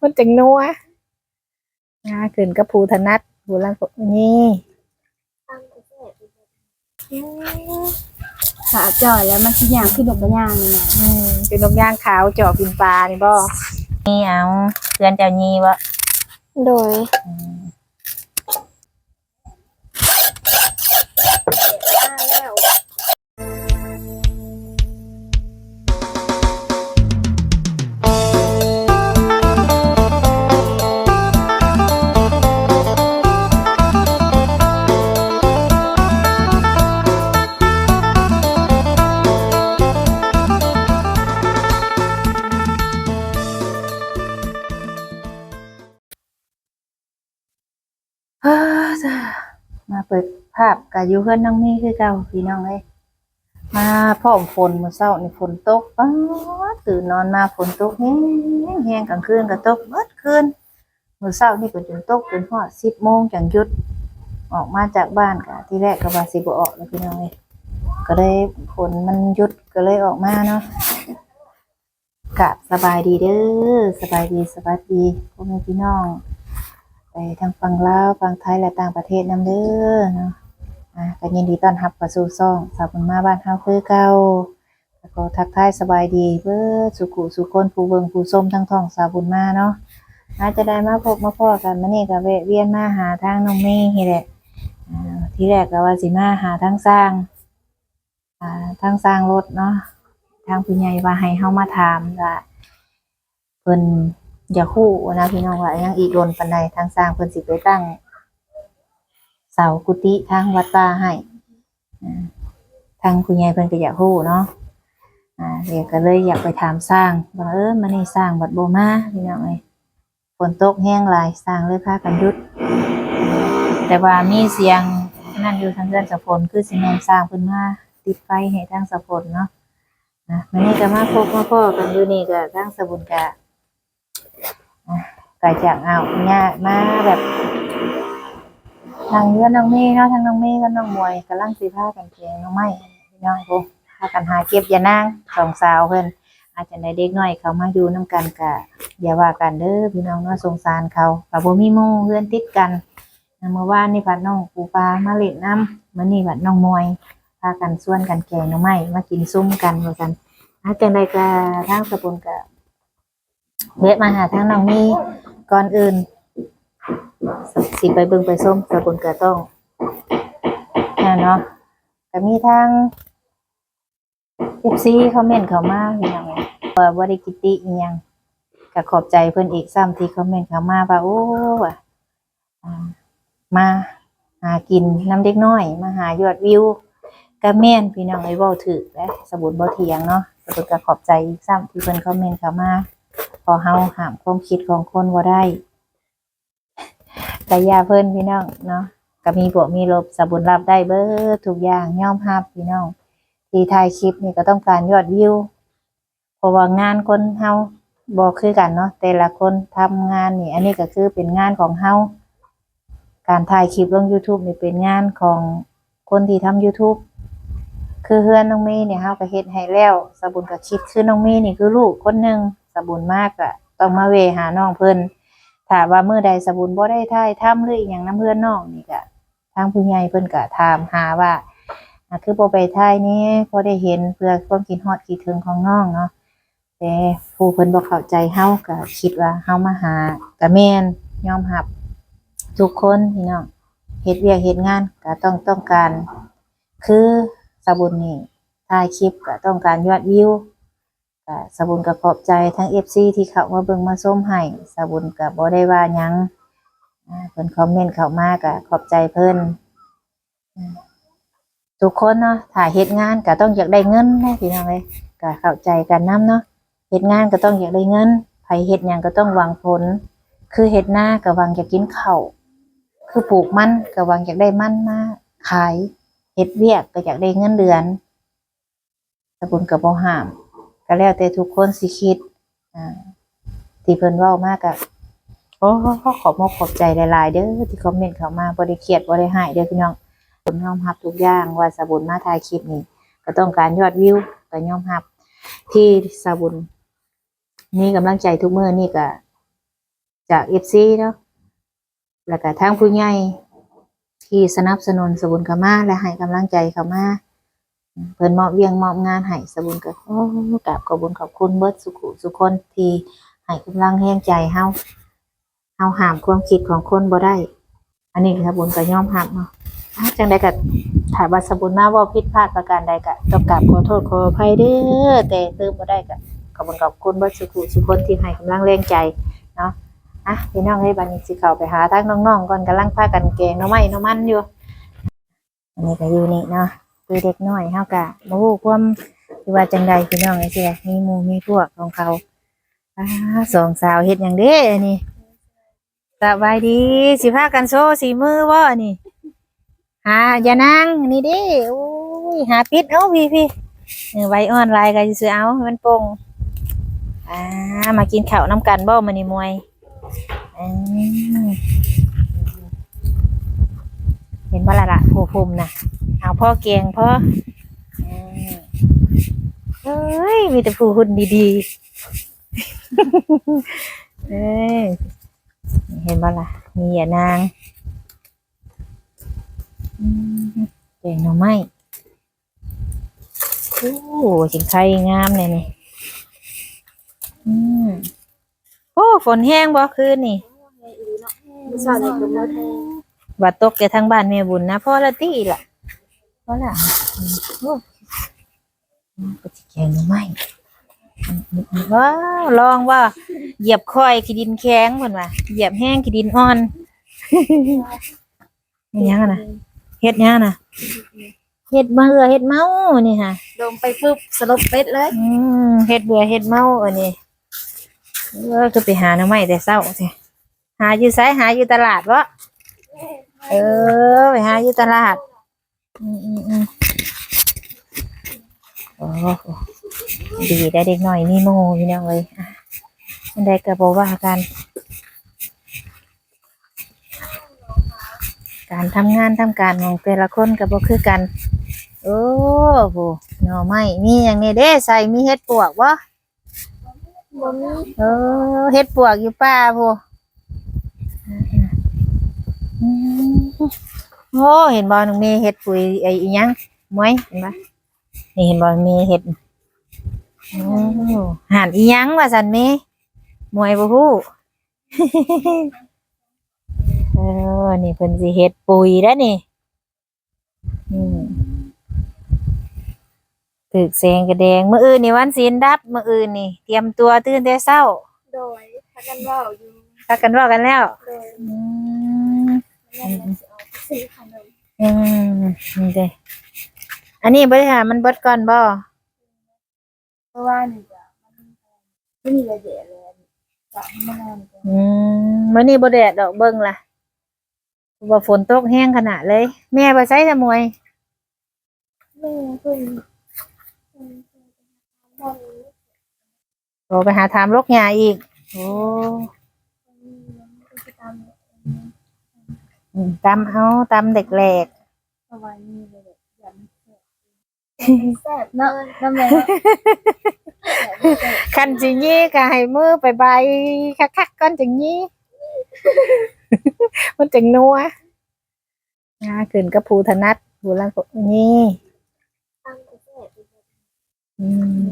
มันจังนัวงาขึ้นกับภูธนัดภูลังกนี่ขาจ่อยแล้วมันสิย่างขึ้นดอกกระย่างนี่นะอืมเป็นนกย่างขาวจอบกินปลานี่บ่นี่เอาเพื่อนเจ้านีบ่โดยเเปิดภาพกับยูเพื่อนน้องนี่คือเก่าพี่น้องเอ้ยมาพร้อมฝนมื้อเช้านี่ฝนตกป๊าตื่นนอนมาฝนตกแฮงแฮงกลางคืนก็ตกเบิดคืนมื้อเช้านี่ก็จนตกจนฮอด10โมงจังหยุด ออกมาจากบ้านก็ที่แรกก็ว่าสิบ่ออกแล้วพี่น้องเอ้ยก็เลยฝนมันหยุดก็เลยออกมาเนาะกะสบายดีเด้อสบายดีสบายดีพ่อแม่พี่น้อง ไปทางฝั่งลาวฝั่งไทยและต่างประเทศนำเด้อเนาะอะก็ยินดีต้อนรับเข้าสู่ซ่องสาวบุญมาบ้านเฮาคือเก่าแล้วก็ทักทายสบายดีเบิดสุขุสุคนผู้เบิงผู้ส้มทั้งท้องสาวบุญมาเนาะอาจจะได้มาพบมาพ้อกันมื้อนี้ก็แวะเวียนมาหาทางน้องเมย์นี่แหละที่แรกก็ว่าสิมาหาทางสร้างอ่าทางสร้างรถเนาะทางผู้ใหญ่ว่าให้เฮามาถามว่าเพิ่น อย่าคู่นะพี่น้องว่ายังอีกโดนปันใดทางสร้างเพิ่นสิไปตั้ง เสากุฏิทางวัดป่าให้ทางคุณยายเพิ่นก็อยากคู่เนาะอ่าเดี๋ยวก็เลยอยากไปถามสร้างว่าเออมันนี่สร้างวัดโบมาพี่น้องเอ้ยฝนตกแห้งหลายสร้างเลยพากันยุด แต่ว่ามีเสียงนั่นอยู่ทางเรือนสะพนคือสิแมนสร้างเพิ่นมาติดไฟให้ทางสะพนเนาะอะมันนี่ก็มาพบมาพ่อกันอยู่นี่ก็ทางสะบุญกะ ก็จากเอาเนี่ยมาแบบทางเรือน้องเมย์เนาะทางน้องเมย์กับน้องมวยกำลังสีผ้ากันเพียงน้องไม้พี่น้องพวกพากันหาเก็บอยานางสองสาวเพิ่อนอาจจะได้เด็กน้อยเขามาอยู่น้กันกะอย่าว่ากันเด้อพี่น้องเนาะสงสารเขากับบ่มีหมู่เพื่อนติดกันเมื่อวานนี่พัดน้องปูปลามาเล่นน้ำมื้อนี้พัดน้องมวยพากันส่วนกันแกงน้องไม้มากินซุ้มกันว่ากันอาจังใดก็ทางสกุลกะ เวะมาหาทางน้องมีก่อนอื่น สิไปเบิ่งไปส้มสบุนกระต้องนะเนาะก็มีทางเอฟซีคอมเมนต์เขามาพี่น้องว่าบ่ได้กิติอีหยังก็ขอบใจเพิ่อนอีกซ้ำที่คอมเมนต์เขามาว่าโอ้ว่ะมาหากินน้ำเด็กน้อย มาหายอดวิวก็แม่นพี่น้องไอ้เว้าถูกและสบุนบ่เถียงเนาะสบุนก็ขอบใจอีกซ้ำที่เพิ่อนคอมเมนต์เขามา พอเฮาห้ามความคิดของคนบ่ได้แต่ยาเพิ่นพี่น้องเนาะก็มีบวกมีลบสบุญรับได้เบิดทุกอย่างย่อมรับพี่น้องที่ถ่ายคลิปนี่ก็ต้องการยอดวิวเพราะว่างานคนเฮาบ่คือกันเนาะแต่ละคนทำงานนี่ อันนี้ก็คือเป็นงานของเฮาการถ่ายคลิปลง YouTube นี่เป็นงานของคนที่ทำ YouTube คือเฮือนน้องเมย์เนี่ยเฮาก็เฮ็ดให้แล้วสบุญก็คิดคือน้องเมย์นี่คือลูกคนหนึ่ง สบุญมากอะต้องมาเวหาน้องเพิ่นถ้าว่าเมื้อใดสบุญบ่ได้ถ่ายทำหรืออีหยังนํเพื่อนน้องนี่ก็ทางผู้ใหญ่เพิ่นก็ถามหาว่าอะคือบ่ไปถ่ายนี่พอได้เห็นเพื่อความคิดฮอดคิดถึงของน้องเนาะแต่ผู้เพิ่นบ่เข้าใจเฮาก็คิดว่าเฮามาหาก็แม่นยอมรับทุกคนพี่น้องเฮ็ดเวียกเฮ็ดงานก็ต้องต้องการ คือสบุญนี่ถ่ายคลิปก็ต้องการยอดวิว ก็สบุญก็ขอบใจทั้ง FC ที่เขามาเบิ่งมาส้มให้สบุญก็บ่ได้ว่ายังเพิ่นคอมเมนต์เขามาก็ขอบใจเพิ่นอืมทุกคนเนาะถ้าเฮ็ดงานก็ต้องอยากได้เงินนะพี่น้องเอ้ยก็เข้าใจกันนํเนาะเฮ็ดงานก็ต้องอยากได้เงินไผเฮ็ดหยังก็ต้องหวังผล คือเฮ็ดนาก็หวังอยากกินข้าวคือปลูกมันก็หวังอยากได้มันมาขายเฮ็ดเวียกก็อยากได้เงินเดือนสบุญก็บ่ห้าม ก็แล้วแต่ทุกคนสิคิดอ่าที่เพิ่นเว้ามากอะโอ้ขอบมกขอบใจหลายๆเด้อที่คอมเมนต์เข้ามาบ่ได้เครียดบ่ได้หายเด้อพี่น้องผมยอมรับทุกอย่างว่าสบุญมาถ่ายคลิปนี้ ก็ต้องการยอดวิวก็ยอมรับที่สบุญมีกำลังใจทุกเมื้อนี่ก็จากเอฟซีเนาะแล้วก็ทางผู้ใหญ่ที่สนับสนุนสบุญเขามาและให้กำลังใจเขามา เพิ่นมอบเวียงมอบงานให้สบุญก็โอ้กราบขอบุญขอบคุณเบิดสุขุสุขคนที่ให้กำลังแห้งใจเฮาเฮาห้ามความคิดของคนบ่ได้ อันนี้สบุญก็ยอมรับเนาะอะจังใดก็ถ้าว่าสบุญมาเว่าผิดพลาดประการใดก็ต้องกราบขอโทษขออภัยเด้อแต่ตืมบ่ได้ก็ขอบคุญขอบคุณเบิดสุขุสุขคนที่ให้กำลังแรงใจเนาะอะพี่น้องให้บัดนี้สิเข้าไปหาทางน้องๆก่อนกำลังพากันแกงหน้อไม้หน้อมันอยู่อันนี้ก็อยู่นี่เนาะ คือเด็กน้อยเฮากะบ่ฮู้ความที่ว่าจังใดพี่น้องไอ้เสียมีหมู่มีพวกของเขาอ่าสองสาวเฮ็ดหยังเด้อันนี้สบายดีสิพากันโซสีมือบ่อันนี้หาอย่านั่งนี่เด้โอ้ยหาปิดเอาพี่พี่เออไว้อนลน์ก็สิเอามันโป่งอ่ามากินข้าวน้ำกันบ่มื้อนี้มวยอืม เห็นบ่ละละผู้ภูมินะเอาพ่อเกียงพ่ออืมเอ้ย มีแต่ผู้หุ่นดีๆเอ้ยเห็นบ่ละมีอย่านางอืมเก่งหน่อไม้โอ้จิงไข่งามเลยนี่อืมโอ้ ฝนแห้งบ่คืนนี่สอนให้คุณมาแทน ว่าตกแกทางบ้านแม่บุญนะพ่อละตีล่ะพ่อละอืมโอ้อืมก็สิแกงหน่อไม้อืมอืมอืมว้าวลองว่า เหยียบค่อยขี้ดินแข็งเพิ่นว่าเหยียบแห้งขี้ดินอ่อนนี่ยังอะนะเฮ็ดยังอะนะเฮ็ดมาเหือเฮ็ดเมานี่ค่ะลงไปปุ๊บสลบเป็ดเลย อืมเฮ็ดเบื่อเฮ็ดเมาอันนี้เออคือไปหาหน่อไม้แต่เช้าสิหาอยู่ไสหาอยู่ตลาดวะ เออไปหาอยู่ตลาดอืมอืมอืมโอ้โหดีได้เด็กหน่อยนี่โมพี่น้องเลยอะอันใดก็บอกว่ากัน การทำงานทำการของแต่ละคนก็บ่คือกัน โอ้โหหน่อไม้มีอย่างนี้เด้ใส่มีเห็ดปวกบ่บ่มีเออเห็ดปวกอยู่ป่าพูอืม โอ้เห็นบ่น้องเมย์เห็ดปุ๋ยไอ้อีหยังมวยเห็นบ่นี่เห็นบ่เมย์เห็ดโอ้หันอีหยังว่าสันเมย์มวยบ่ฮู้เออนี่เพิ่นสิเฮ็ดปุ๋ยแล้วนี่อืมตึกแสงกระแดงมื้ออื่นนี่วันศีลดับมื้ออื่นนี่เตรียมตัวตื่นแต่เช้า โดยถ้ากันว่าอยู่พักกันว่ากันแล้วโดยอืม แม่จะเอาไปซื้อขนมอืมนี่เด้อันนี้บ่ได้หามันเบิดก่อนบ่เพราะว่านี่จ้ะมันไม่มีอะไรเด็ดเลยจะไม่นอนจ้ะอืมมื้อนี้บ่แดดดอกเบิ่งล่ะว่าฝนตกแห้งขนาดเลย แม่บ่ใช้ซะมวยแม่เพิ่นเพิ่นเพิ่นทำโทรไปหาถามลกยาอีก โอ้ กิจกรรม อืมตำเอาตำเด็กแหลกประมาณนี้เลยแบบยำแซ่บเนาะน้ำแม่คันจิงี้ก็ให้มือไปใบคักๆก่อนจังงี้มันจังนัวงาขึ้นกับภูถนัดภูลังกนี่ตั้งแต่แซ่บอืม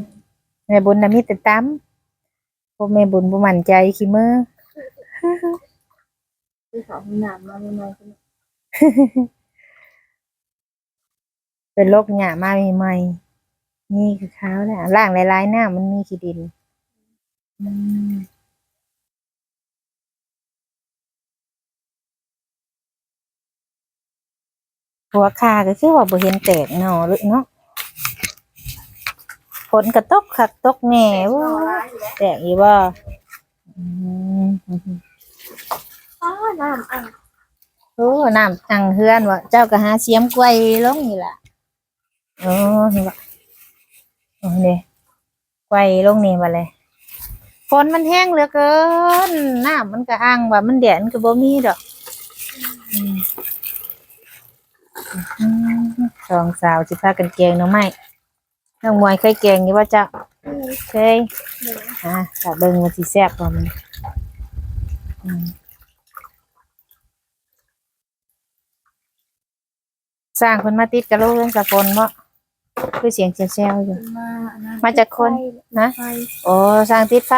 แม่บุญน่ะมีแต่ตำพวกแม่บุญบ่มั่นใจขี้มือ คือเขาหนามมาใหม่ๆก็เป็นโรคหยามาใหม่ๆนี่คือขาวเนี่ยล่างหลายๆหน้ามันมีขี้ดินอืมหัวขาก็คือว่าบ่เห็นแตกเนาะหรือเนาะฝนก็ตกคักตกแหน่เว้ยแตกอีบ่อืมอ๋อ น้ำอะโอ้น้ำตังเฮือนวะเจ้าก็หาเสียมกล้วยลงนี่ล่ะโอ้เห็นบ่โอ้นี่กล้วยลงนี่มาเลยฝนมันแห้งเหลือเกินน้ำมันก็อ้างว่ามันแดดมันก็บ่มีดอกสองสาวสิพากันแกงน่อไม้น้องมวยเคยแกงอยู่ว่าเจ้าเคยอะถ้าเบิ่งมันสิแซ่บกว่ามัน อืม สร้างคนมาติดกระโหลกเรื่องสะพนบ่คือเสียงเซลๆอยู่เป็นมาอันนั้นมาจากคนนะไฟโอ้สร้างติดไฟ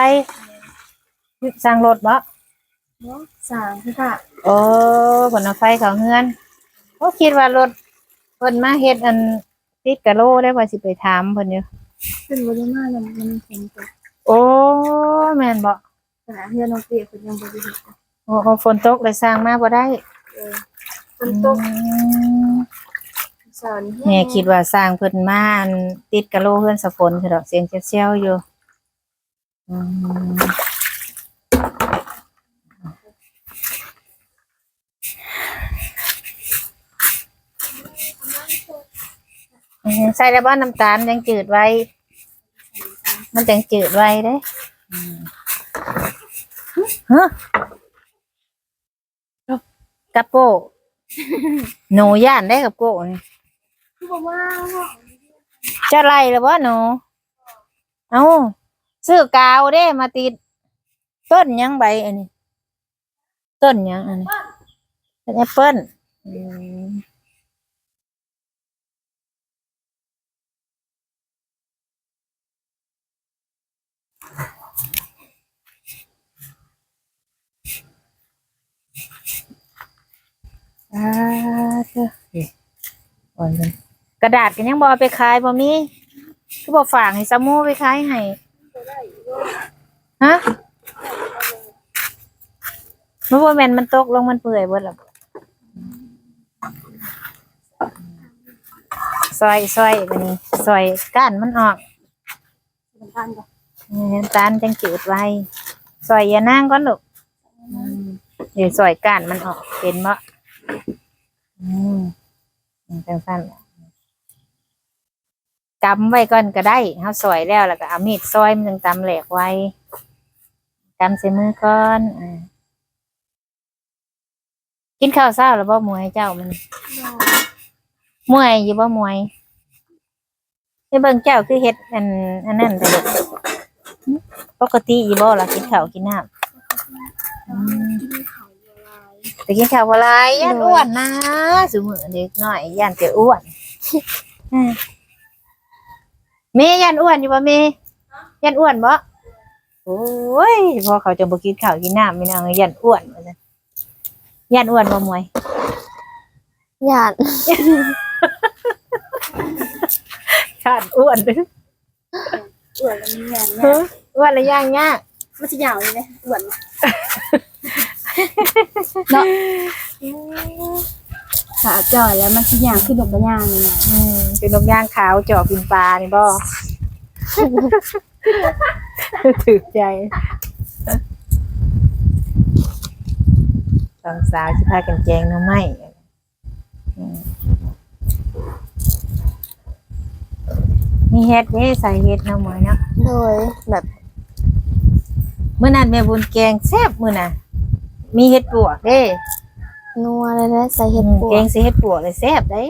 สร้างรถบ่เนาะสร้างคือค่ะโอ้ผลเอาไฟเขาเฮือนโอ้คิดว่ารถเพิ่นมาเฮ็ดอันติดกะโลได้ว่าสิไปถามเพิ่นอยู่ขึ้นบ่ได้มาแล้วมันฝนตกโอ้แม่นบ่ขณะเฮือนน้องเปียกเพิ่นยังบ่ได้เฮ็ดจ้ะโอ้โอ้ฝนตกเลยสร้างมาบ่ได้เออฝนตกอืม สอนแม่คิดว่าสร้างเพิ่นมาอันติดกะโลเฮือนสะฝนคือดอกเสียงเซี่ยวๆอยู่อืมใส่แล้วบ่น้ำตาลยังจืดไว้ มันจังจืดไว้เด้อืมฮะกับโก้ หนูย่านได้กับโก้นี่ คือบ่ว่าจะไล่หรือว่าหนูเอาซื้อกาวเด้มาติด ต้นยังใบอันนี้ ต้นยังอันนี้เป็นแอปเปิ้ลอ่าเจ้านี่อ่อนกัน กระดาษกันยังบอไปขายบ่มีคือบอกฝากให้สมูไปขายให้ฮะมันว่แมนมันตกลงมันเปื่อยเบิดและซอยซอยนี่ซอยก้านมันออกมันทันจ้ะน้ำตาลจังจืดไว้ซอยอย่านั่งก่อนลูกเดี๋ยวซอยก้านมันออกเป็นมะอืมจังสั้นแหละ กำไว้ก่อนก็ได้เขาซอยแล้วแล้วก็เอามีดซอยมันจึงตำแหลกไว้กำใส่มือก่อนอ่ากินข้าวเช้าแล้วบ่มวยเจ้ามันมวยอยู่บ่มวยไอ้เบิ่งเจ้าคือเฮ็ดอันอันนั้นแต่เด็กปกติอยู่บ่ล่ะกินข้าวกินน้ำอืมแต่กินข้าวบ่หลายย่านอ้วนนะซุมื้อเด็กน้อยย่านแต่อ้วน อืมแม่ย่านอ้วนอยู่บ่แม่ย่านอ้วนบ่โอ้ยพอเขาจะบ่กินข้าวกินน้ำไม่นางย่านอ้วนว่าซั่นย่านอ้วนบ่มวยญาติขาดอ้วนเด้ออ้วนแล้วมีแรงเฮ้ออ้วนแล้วย่างยากมันสิยาวเลยนะอ้วนเนาะ ขาจ่อยแล้วมันสิยางขึ้นดอกกระย่างนี่นะอืมเป็นนกย่างขาวจอบกินปลานี่บ่ ถือใจสองสาวที่พากันแจงหน้ำไม้อืมมีเฮ็ดเด้ใส่เฮ็ดเน้ำหมอยเนาะ โดยแบบเมื่อนั้นแม่บุญแกงแซ่บมื้อน่ะ มีเฮ็ดปวกเด้ นัวเลยนะใส่เห็ดอืมปวแกกงสิเฮ็ดปวกเลยแซ่บได้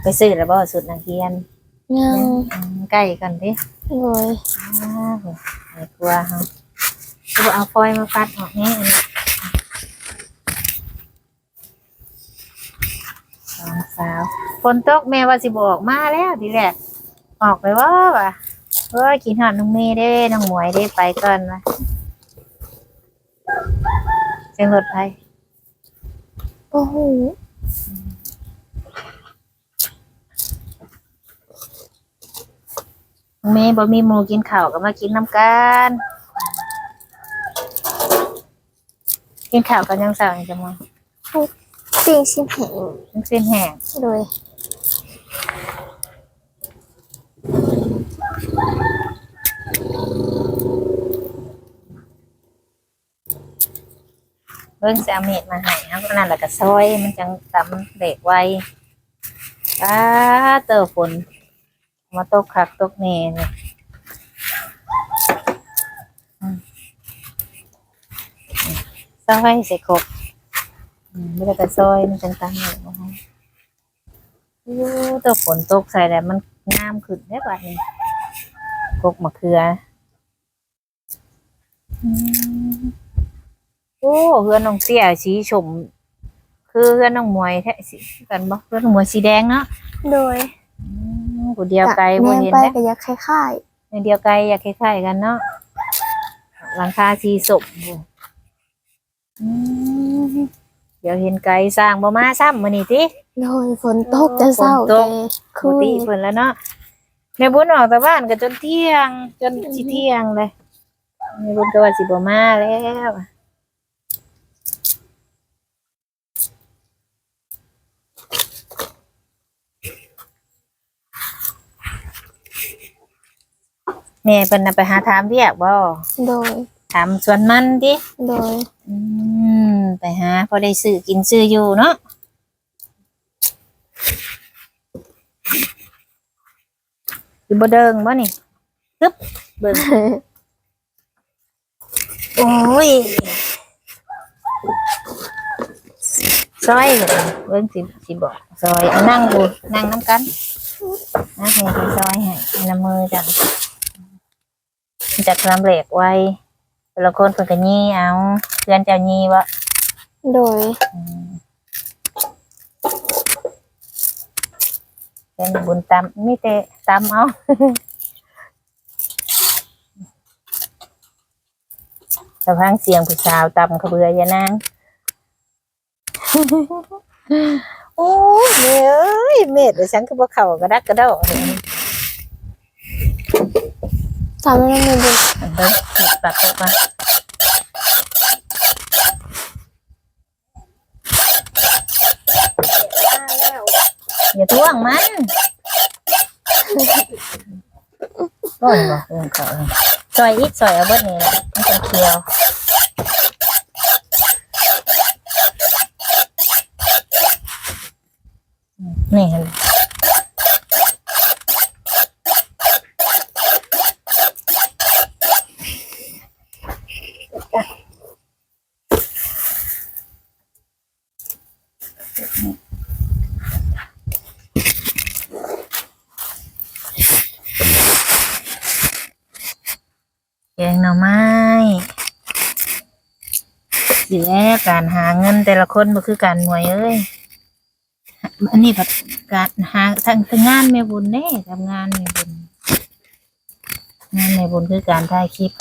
ไปซื้อแล้วบ่สุดนักเรียนยังอืมใกล้กันเด้โดยอ้าวไม่กลัวฮะจะเอาฟอยล์มาปัดออกแน่อันนี้สองสาวฝนตกแม่ว่าสิบออกมาแล้วทีแรกออกไปว่าว่ะเฮ้ยกินหอดน้องเมย์ได้น้องหมวยได้ไปก่อนวะ เสียงรถไฟโอ้โหน้องเมย์บ่มีหมูกินข้าวก็มากินน้ำกัน กินข้าวกันยังสั่งจะมองปิ้งชิ้นแห้งยังเส้นแห้งโดย เบิ่งสิเอาเม็ดมาให้เอาอันนั้นแล้วก็ซอยมันจังตำเด็กไว้ป้าเตอฝนมาตกคักตกแน่เนี่ซอยใส่ครบอืมแล้ก็ซอยมันจังตำเด็กไว้โอ้เตอฝนตกใส่แล้วมันงามขึ้นได้บัดนี้กกมะเขืออืม โอ้เฮือนน้องเตี้ยสีชม คือเฮือนน้องมวยแท้สิกันบ่เฮือนน้องมวยสีแดงเนาะโดยอืมผู้เดียวไกลบ่แม่เห็นไปเด้ก็อยากคล้ายในเดียวไกลอยากคล้ายๆกันเนาะหลังคาสีสมบ่อืมเดี๋ยวเห็นไกลสร้างบ่มาซ้ำมื้อนี้ติ ๆโดยฝนตกจะเศร้าฝนตแต่กคุปกยติเพิ่นแล้วเนาะแม่บุญออกจากบ้านก็จนเที่ยง จนสิเที่ยงเลยแม่บุญก็ว่าสิบ่มาแล้ว แม่เพิ่นน่ะไปหาถามเรียกบ่โดย ถามสวนมันติโดย อืมไปหาพอได้ซื้อกินซื้ออยู่เนาะอยู่บ่เดิงบ่นี่ตึ๊บเบิ่งโอ้ยซอยเบิ่งเบิ่งสิสิบอกซอยเอานั่งดูนั่งน้ำกันนะให้ไปซอยให้ให้น้ำมือจัง จากลำเหล็กไว้แต่ละคนเพิ่นก็ยี่เอาเพื่อนเจ้ายี่วะโดยเป็นบุญตำมีแต่ตำเอา สะพังเสียงผู้สาวตำขาวเบือยานาง โอ้ยเมเอ้ยเม็ดเดี๋ยวฉันก็บ่เข้ากระดักกระเดาะตามนั้นไม่บุญอันเด้อตัดออกมาอย่าท่วงมันต้นบ่เอิ้นเขาซอยอีกซอยเอาเบิดนี่แหละมันเป็นเคียวนี่เห็น แกงหน่อไม้สิแลการหาเงิน แต่ละคนบ่คือการหน่วยเอ้ยอันนี้แบบการหาทางทางงานแม่บุญเด้ทำงานแม่บุญงานแม่บุญคือการถ่ายคลิป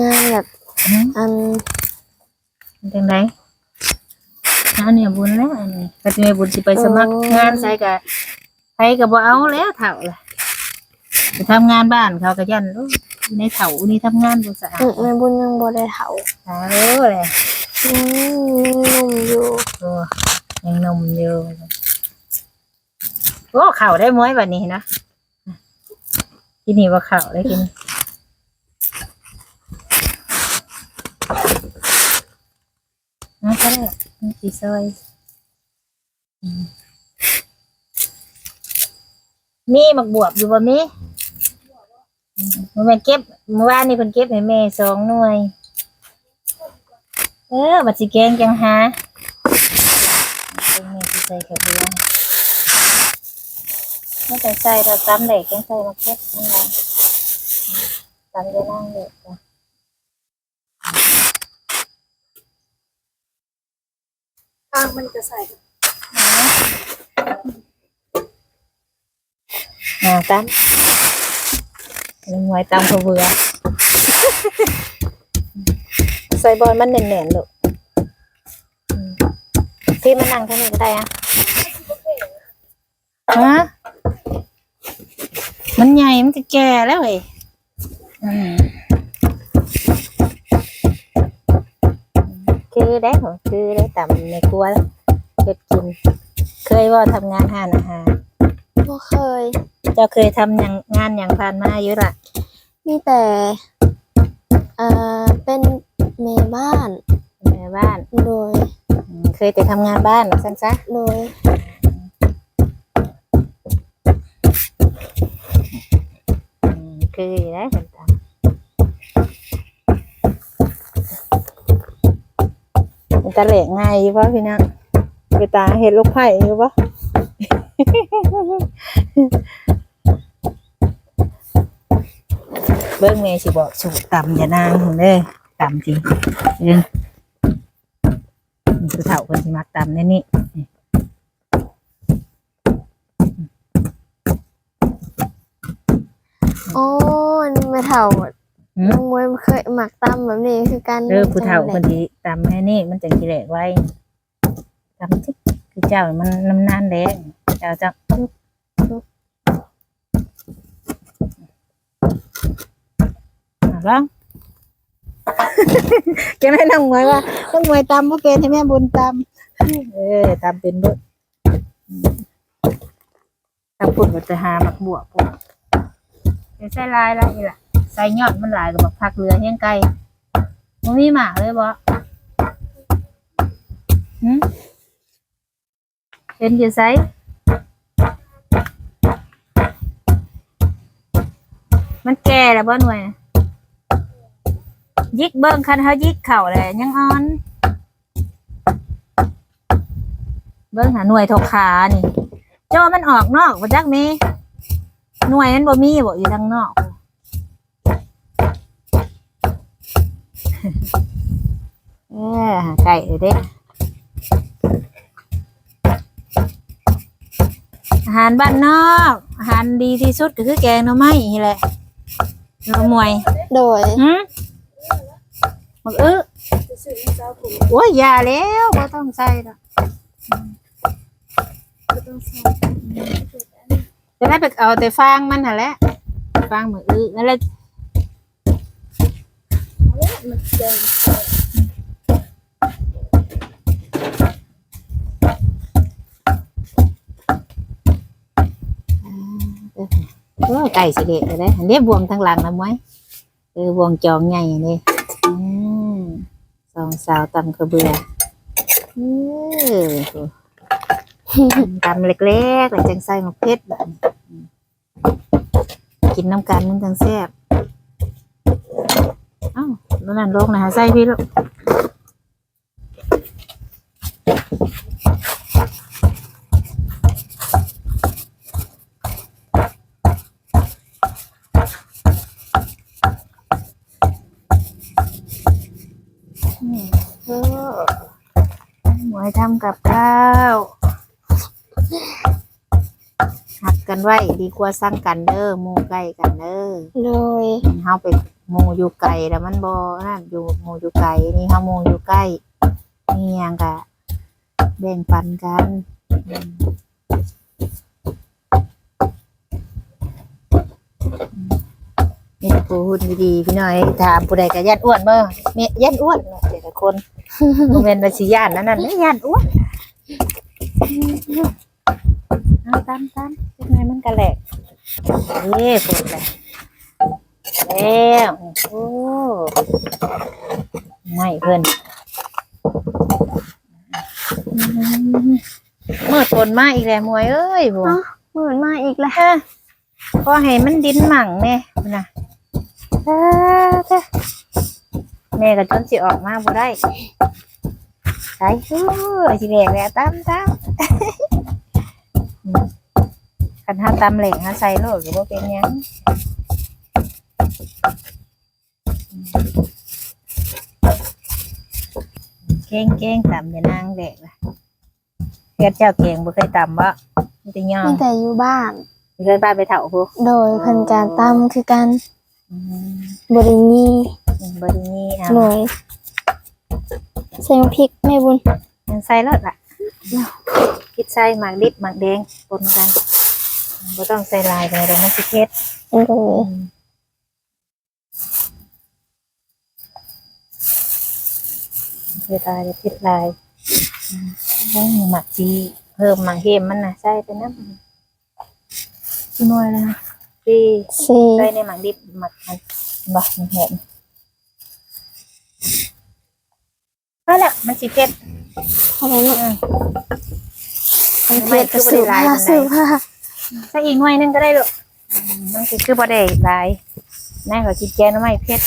งานแบบอืมอันเป็นจังไดอันนี้บุญแล้วอันนี้ก็จะแม่บุญสิไปสมัครงานใส่กะใครก็บ่เอาแล้วเฒ่าล่ะไปทำงานบ้านเขาก็ยันโอ้ยในเฒ่านี่ทำงานบ่สะอาดอืมแม่บุญยังบ่ได้เฒ่าหาเด้อเลยอืม ยังหนุ่มอยู่โอ้ยังหนมอยู่โอ้เข่าได้ม้วยแบบนี้นะกินนี่ว่าเข่าได้กินนะก็ได้นี่สีซอยอืมมีหมักบวบอยู่บ่มีอืมมันเป็นเก็บเมื่อวานนี่เพิ่นเก็บให้แม่สองหน่วย เออบัดสิแกงจังหาเป็นแม่สิใส่กระเบียไม่แต่ใส่เราตำเด็กยังใส่มาเก็บนั่นแหละตำได้นั่งเด็กจ้ะข้างมันจะใส่อ่าตำเป็นมวยตำกระเบือ ใส่บอลมันแน่นๆลูกอืมพี่มานั่งเท่านี้ก็ได้อะฮะมันใหญ่มันจะแก่แล้วเว้ยอืมคือได้เหรอคือได้ต่ำในครัวเก็บกิน เคยว่าทำงานห้านอาหารบ่เคย เจ้าเคยทำอย่างงานอย่างผ่านมาเยอะละมีแต่ เอ่อ เป็น แม่บ้านในบ้านโดยอืมเคยแต่ทำงานบ้านสั้นซะโดยอืมเคยได้เหมือนกันมันตะเหลกง่ายอยู่ปะพี่นะไปตาเห็ดลูกไผ่อยู่ปะเบิ้งแม่สิบอกสูตรตำอย่านางหุ่นเด้อ ตำจริงเด้อนี่คือเฒ่าคนที่มักตำแน่นี่โอ้ยไม่เท่าหืมน้องมวยเคยหมักตำแบบนี้คือกันเด้อผู้เฒ่าคนที่ตำแม่นี่ มันจังสิแหลกไว้ตำจิคือเจ้ามันน้ำนานแดงเจ้าจะอะลอง แกไม่น้องมวยว่าน้องมวยตำบ่เป็นให้แม่บุญตำเออตำเป็นด้วยตำปุ่นก็จะหามักบวกปุ่นใส่ลายละนี่ล่ะใส่ยอดมันหลายกับบักผักเหลือเฮียงไก่มันมีหมากเลยบ่หืมเป็นอยู่ไสมันแก่แล้วบ่หน่วยนะ ยิกเบิ่งคันเฮายิกเข่าเลยยังอ่อน เบิ่งหาหน่วยทกขานี่จอมันออกนอกบ่จักแมีหน่วยมันบ่มีบ่อยู่ทางนอกเออไก่เลยเด้อาหารบ้านนอก อาหารดีที่สุดก็คือแกงหน่อไม้นี่แหละหน่อมวย โดยหืม บักอื้อจะซื้อให้เจ้าผมโอ้ยอย่าแล้วบ่ต้องใส่ดอกก็ต้องใส่จะได้ไปเอาแต่ฟางมันหั่นแหละฟางมืออื้อนั่นแหละมันแดงโอ้ยไก่สิเด็ดเลยเด้อันนี้บวงทางหลังนะมวยเออบวงจองใหญ่นี่อืม สองสาวตำกระเบือเออตำเล็กๆแล้วจังใส่หมกเพชรแบบกินน้ำกันมันจังแซ่บอ้าแล้วนั่นลงนะฮะใส่พี่ลูก กกันไว้ดีกว่าสร้างกันเด้อหมู่ใกล้กันเด้อโดยเฮาไปหมู่อยู่ไกลแล้วมันบ่นั่นอยู่หมู่อยู่ไกลนี่เฮาหมู่อยู่ใกล้มีหยังก็แบ่งปันกันอืมนี่ผู้หุ่นดีๆพี่น้อยถามผู้ใดก็ยันอ้วนบ่แม่ยันอ้วนเนาะแต่ละคนบ่แม่นว่าสิย่านนั่นนั่นแหละย่านอ้วนเอาตามตามเป็นไงมันก็แหลกนี่ปวดแหละแล้วโอ้ไม่เพิ่นอืมเมื่อฝนมาอีกแล้วมวยเอ้ยบัวเหมือนมาอีกแล้วเอ้อก็ให้มันดินหมั่งแน่นะเอ้อเด้อแม่ก็จนสิออกมาบ่ได้ใส่ฮู้สิแหลกแล้วตามตามอืม คันหาตำแหลกหาใส่โลดก็บ่เป็นหยังเก่งเก่งต่ำอย่านางเด็กนะเพื่อนเจ้าเก่งบ่เคยต่ำบ่มีแต่ย่องมีแต่อยู่บ้าน เคยบ้านไปเถ่าพวกโดยเพิ่นการตำคือกันอืมบริงีบริงี้อะหน่วยใส่น้ำพริกแม่บุญยังใส่รถล่ะคิดใส่หมากดิบหมากแดงปนกัน บ่ต้องใส่ลายกันเลยเดี๋ยวมันสิเผ็ดโดยเผ็ดลายเดี๋ยวเผ็ดลายอืมแล้วหมักจีเพิ่มหมักเค็มมันน่ะใส่ไปน้ำน้อยนะที่สี่ใส่ในหมักดิบหมักมันบ่มันหอมก็แหละมันสิเผ็ดเอาไปลูกอืมมันเผ็ดกับเสื้อผ้าเสื้อผ้า ใส่อีกหน่อยนึงก็ได้ลูกอืมมันสิคือบ่ได้หลายแม่ก็กินแกงน่อไม้เผ็ด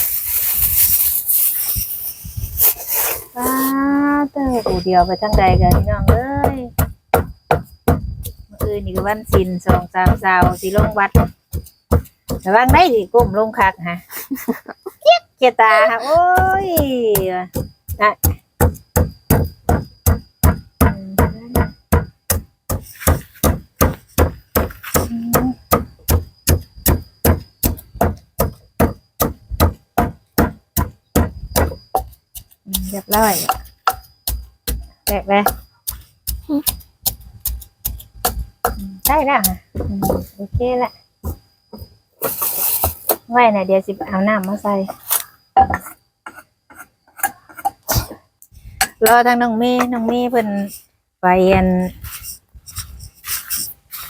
ป้าเตอผู้เดียวไปทางใดกันพี่น้องเอ้ยเมื่อคืนนี่ก็วันสินสองสามสาวสิลงวัดระวังได้ดิก้มลงคักฮะเกียกเกียตาค่ะโอ้ยนะ รียบร้อยแตกเลยอืมได้แล้วค่ะโอเคละไว้นะเดี๋ยวสิเอาน้ำมาใส่รอทางน้องเมย์น้องเมย์เพิ่นไปอัน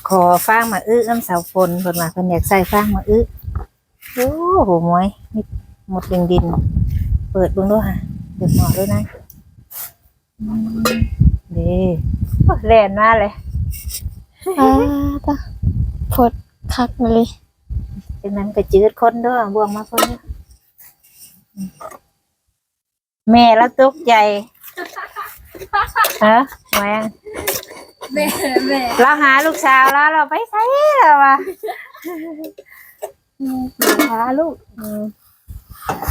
ขอฟางมาอื้อน้ำเสาฝนเพิ่นว่าเพิ่นอยากใส่ฟางมาอื้อโอ้โหหมวยหมดดินดิน เปิดบิ่งด้วยค่ะ เปิดหมอด้วยนะอืมดีโอ้แล่นมาเลยอ่าตาพดคักมาเลยจังนั้นก็จืดคนเด้วยบวงมาคนเด้ออืมแม่แล้วตกใจฮะแมงแม่แม่เราหาลูกสาวแล้วเราไปใช้แล้ววะหาลูกอืม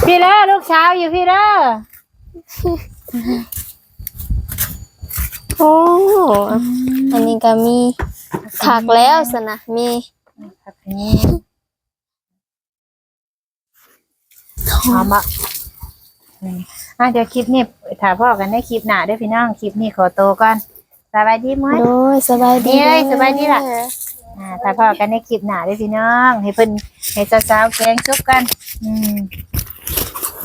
พี่เด้อลูกสาวอยู่พี่เด้อ โอ้อันนี้ก็มีคักแล้วสนะมีครับนี่หอมอะอืมอะเดี๋ยวคลิปนี้ถ่ายพ่อกันในคลิปหน้าเด้วยพี่น้องคลิปนี้ขอโตวก่อนสบายดีมั้ยโดยสบายดีนี่เอ้ยสบายดีล่ะอ่าถ่ายพ่อกันในคลิปหน้าเด้วยพี่น้อง ให้เพิ่นให้สาวๆแกงซุปกัน อืม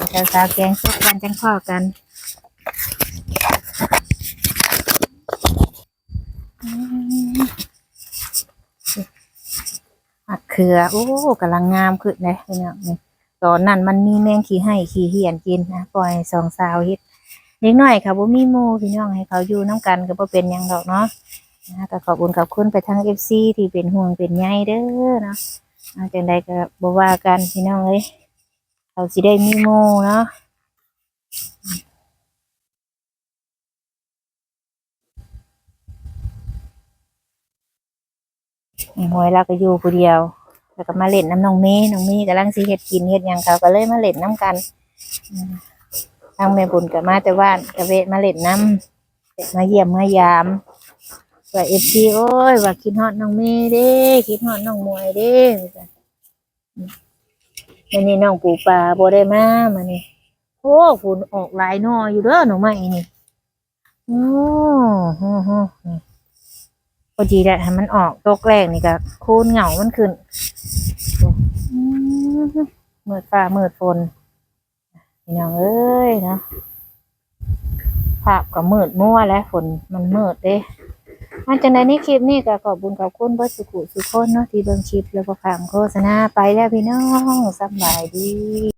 ให้สาวๆแกงซุปกันจังพ่อกันอักเขือ โอ้กำลังงามขึ้นเลยพี่น้องนี่ตอนนั้นมันมีแมงขี้ให้ขี้เหียนกินนะปล่อยสองสาวเฮ็ดเล็กน้อยค่ะบ่มีหมู่พี่น้องให้เขาอยู่น้ำกันก็บ่เป็นยังดอกเนาะนะก็ขอบคุณขอบคุณไปทาง FC ที่เป็นห่วงเป็นใยเด้อเนาะเอาจังใดก็บ่ว่ากันพี่น้องเอ้ย เขาสิได้มีหมู่เนาะหมวยเราก็อยู่ผู้เดียว แล้วก็มาเล่นน้ำน้องเมย์น้องเมย์กำลังสิเฮ็ดกินเฮ็ดหยังเขาก็เลยมาเล่นน้ำกันอืมทางแม่บุญก็มาแต่ว่านก็เวะมาเล่นน้ำมาเยี่ยมมายามว่าเอฟซีโอ้ยว่าคิดฮอดน้องเมย์เด้คิดฮอดน้องมวยเด้ ว่าซั่นอืมวันนี้น้องปูปลาบ่ได้มามานี่โอ้ฝนออกหลายนออยู่เด้อหนูใหม่นี่โอ้โหนี่พอดีแหละให้มันออกตกแรกนี่ก็คูณเหงามันขึ้นอืมมืดฟ้าเมืดฝนพี่น้องเอ้ยนะภาพก็มืดมั่วแล้วฝนมันมืดเด้ มาจากในนี้คลิปนี้ก็ขอบบุญขอบคุณเบิร์สุขุสุขคนเนาะที่เบิ่งคลิปแล้วก็ฟังโฆษณาไปแล้วพี่น้องสำบายดี